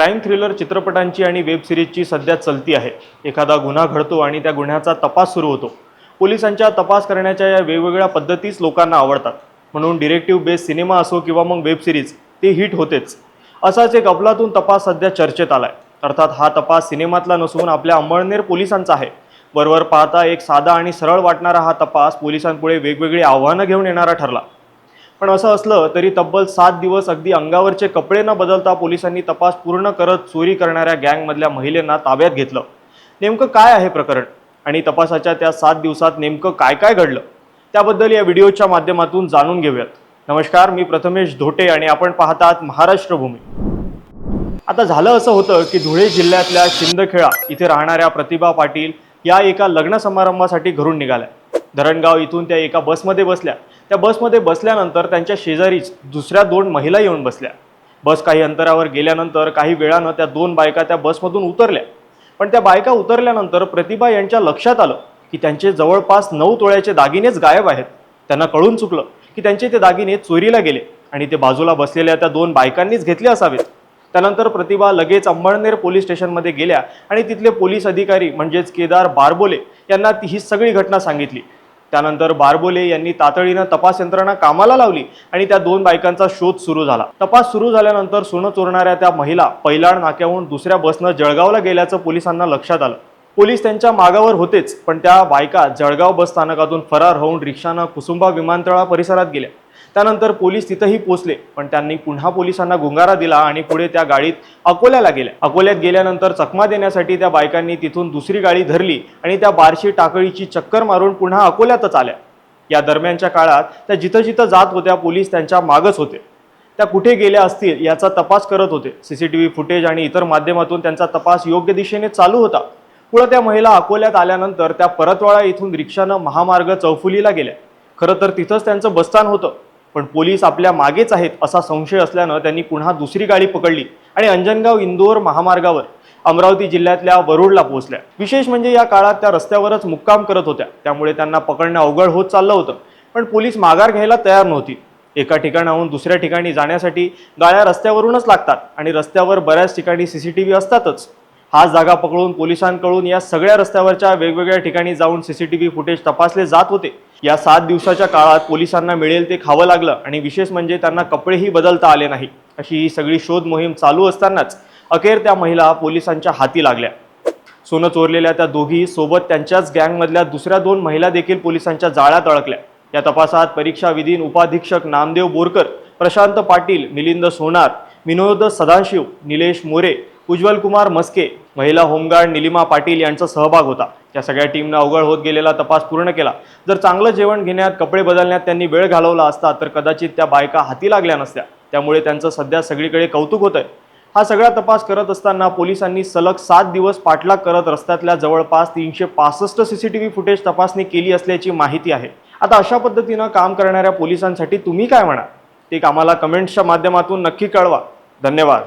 Crime thriller चित्रपटांची आणि web सिरीजची सध्या चलती आहे. एखादा गुन्हा घडतो आणि त्या गुन्ह्याचा तपास सुरू होतो. पोलिसांच्या तपास करण्याच्या या वेगवेगळ्या पद्धतीच लोकांना आवडतात. म्हणून डिरेक्टिव्ह बेस्ड सिनेमा असो किंवा मग वेब सिरीज ते हिट होतेच. असाच एक अफलातून तपास सध्या चर्चेत आलाय. अर्थात हा तपास सिनेमातला नसून आपल्या अंमळनेर पोलिसांचा आहे. वरवर पाहता एक साधा आणि सरळ वाटणारा हा तपास पोलिसांपुढे वेगवेगळी आव्हानं घेऊन येणारा ठरला. पण असं असलं तरी तब्बल सात दिवस अगदी अंगावरचे कपडे न बदलता पोलिसांनी तपास पूर्ण करत चोरी करणाऱ्या गँगमधल्या महिलेंना ताब्यात घेतलं. नेमकं काय आहे प्रकरण? आणि तपासाच्या त्या सात दिवसात नेमकं काय काय घडलं? त्याबद्दल या व्हिडिओच्या माध्यमातून जाणून घेऊयात. नमस्कार मी प्रथमेश धोटे आणि आपण पाहतात महाराष्ट्र भूमी आता झालं असं होतं की धुळे जिल्ह्यातल्या शिंदखेळा इथे राहणाऱ्या प्रतिभा पाटील या एका लग्न समारंभासाठी घरून निघाल्या. धरणगाव इथून त्या एका बसमध्ये बसल्या. त्या बसमध्ये बसल्यानंतर त्यांच्या शेजारीच दुसऱ्या दोन महिला येऊन बसल्या. बस काही अंतरावर गेल्यानंतर काही वेळानं त्या दोन बायका त्या बसमधून उतरल्या. पण त्या बायका उतरल्यानंतर प्रतिभा यांच्या लक्षात आलं की त्यांचे जवळपास नऊ तोळ्याचे दागिनेच गायब आहेत. त्यांना कळून चुकलं की त्यांचे ते दागिने चोरीला गेले आणि ते बाजूला बसलेल्या त्या दोन बायकांनीच घेतले असावेत. त्यानंतर प्रतिभा लगेच अंबळनेर पोलीस स्टेशनमध्ये गेल्या आणि तिथले पोलीस अधिकारी म्हणजेच केदार बारबोले यांना ती ही सगळी घटना सांगितली. त्यानंतर बारबोले यांनी तातडीनं तपास यंत्रणा कामाला लावली आणि त्या दोन बायकांचा शोध सुरू झाला. तपास सुरू झाल्यानंतर सोनं चोरणाऱ्या त्या महिला पैलाड नाक्याहून दुसऱ्या बसनं जळगावला गेल्याचं पोलिसांना लक्षात आलं. पोलीस त्यांच्या मागावर होतेच पण त्या बायका जळगाव बस स्थानकातून फरार होऊन रिक्षानं कुसुंबा विमानतळा परिसरात गेल्या. त्यानंतर पोलीस तिथंही पोचले पण त्यांनी पुन्हा पोलिसांना गुंगारा दिला आणि पुढे त्या गाडीत अकोल्याला गेल्या. अकोल्यात गेल्यानंतर चकमा देण्यासाठी त्या बायकांनी तिथून दुसरी गाडी धरली आणि त्या बारशी टाकळीची चक्कर मारून पुन्हा अकोल्यातच आल्या. या दरम्यानच्या काळात त्या जिथं जिथं जात होत्या पोलीस त्यांच्या मागच होते. त्या कुठे गेल्या असतील याचा तपास करत होते. सीसीटीव्ही फुटेज आणि इतर माध्यमातून त्यांचा तपास योग्य दिशेने चालू होता. पुढे त्या महिला अकोल्यात आल्यानंतर त्या परतवाडा इथून रिक्षानं महामार्ग चौफुलीला गेल्या. खरं तर तिथंच त्यांचं बसस्थान होतं. पण पोलीस आपल्या मागेच आहेत असा संशय असल्यानं त्यांनी पुन्हा दुसरी गाडी पकडली आणि अंजनगाव इंदोर महामार्गावर अमरावती जिल्ह्यातल्या वरुडला पोहोचल्या. विशेष म्हणजे या काळात त्या रस्त्यावरच मुक्काम करत होत्या. त्यामुळे त्यांना पकडणं अवघड होत चाललं होतं. पण पोलीस माघार घ्यायला तयार नव्हती. एका ठिकाणाहून दुसऱ्या ठिकाणी जाण्यासाठी गाड्या रस्त्यावरूनच लागतात आणि रस्त्यावर बऱ्याच ठिकाणी सीसीटीव्ही असतातच. हा जागा पकडून पोलिसांकडून या सगळ्या रस्त्यावरच्या वेगवेगळ्या ठिकाणी जाऊन सीसीटीव्ही फुटेज तपासले जात होते. या सात दिवसाच्या काळात पोलिसांना मिळेल ते खावं लागलं आणि विशेष म्हणजे त्यांना कपडेही बदलता आले नाही. अशी ही सगळी शोध मोहीम चालू असतानाच अखेर त्या महिला पोलिसांच्या हाती लागल्या. सोनं चोरलेल्या त्या दोघी सोबत त्यांच्याच गँगमधल्या दुसऱ्या दोन महिला देखील पोलिसांच्या जाळ्यात अडकल्या. या तपासात परीक्षा विधीन उपाधीक्षक नामदेव बोरकर प्रशांत पाटील मिलिंद सोनार विनोद सदाशिव निलेश मोरे उज्ज्वल कुमार मस्के महिला होमगार्ड निलिमा पाटील यांचा सहभाग होता. या सगळ्या टीमनं अवघड होत गेलेला तपास पूर्ण केला. जर चांगलं जेवण घेण्यात कपडे बदलण्यात त्यांनी वेळ घालवला असता तर कदाचित त्या बायका हाती लागल्या नसत्या. त्यामुळे त्यांचं सध्या सगळीकडे कौतुक होतंय. हा सगळा तपास करत असताना पोलिसांनी सलग सात दिवस पाठलाग करत रस्त्यातल्या जवळपास तीनशे पासष्ट सीसीटीव्ही फुटेज तपासणी केली असल्याची माहिती आहे. आता अशा पद्धतीनं काम करणाऱ्या पोलिसांसाठी तुम्ही काय म्हणा ते आम्हाला कमेंट्सच्या माध्यमातून नक्की कळवा. धन्यवाद.